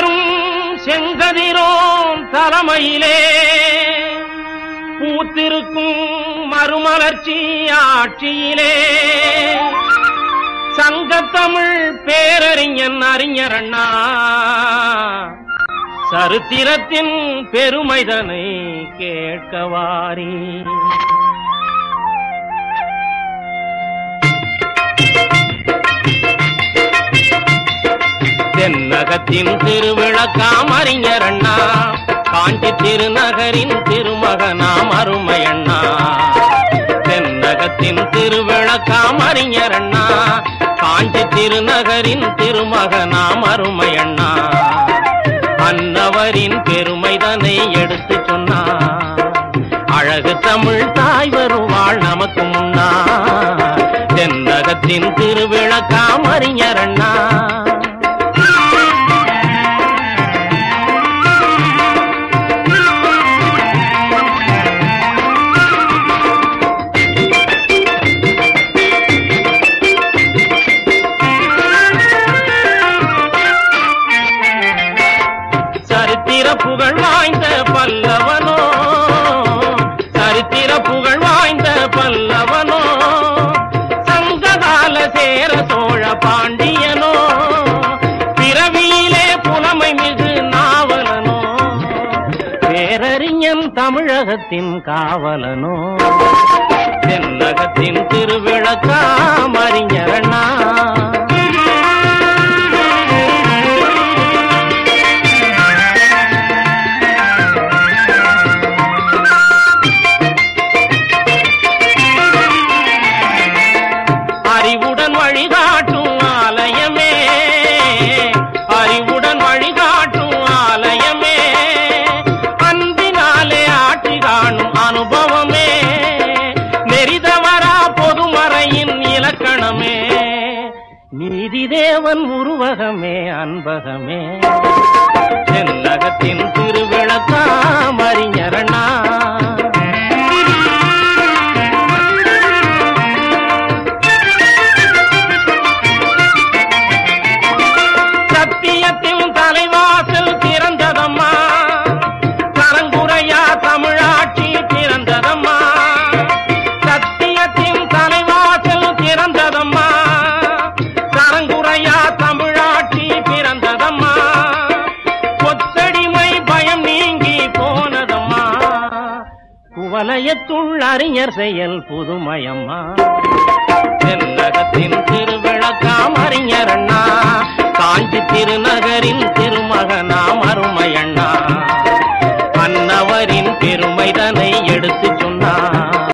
வளரும் செங்கதிரோன் தலைமையிலே. பூத்திருக்கும் மறுமலர்ச்சி ஆட்சியிலே. சங்கத்தமிழ் பேரறிஞன் அறிஞர் அண்ணா சரித்திரத்தின் பெருமைதனை கேட்கவாரி தென்னகத்தின் திருவிழக்காம் அறிஞர் அண்ணா காஞ்சி திருநகரின் திருமகனாம் அருமை அண்ணா தென்னகத்தின் திருவிழக்காம் அறிஞர் அண்ணா காஞ்சி திருநகரின் திருமகனாம் அருமை அண்ணா அன்னவரின் பெருமைதனை எடுத்து சொன்னார் அழகு தமிழ் தாய் வருவாள் நமக்கு முன்னா. தென்னகத்தின் திருவிழக்காம் அறிஞர் புகழ் வாய்ந்த பல்லவனோ? சரித்திர புகழ் வாய்ந்த பல்லவனோ? சங்ககால சேர சோழ பாண்டியனோ? பிறவியிலே புலமை மிகு நாவலனோ? பேரறிஞன் தமிழகத்தின் காவலனோ? தென்னகத்தின் விதிதேவன் உருவகமே அன்பகமே. தென்னகத்தின் திருவிளக்காம் அறிஞரணா குவலயத்துள் அறிஞர் செயல் புதுமயம்மா. தென்னகத்தின்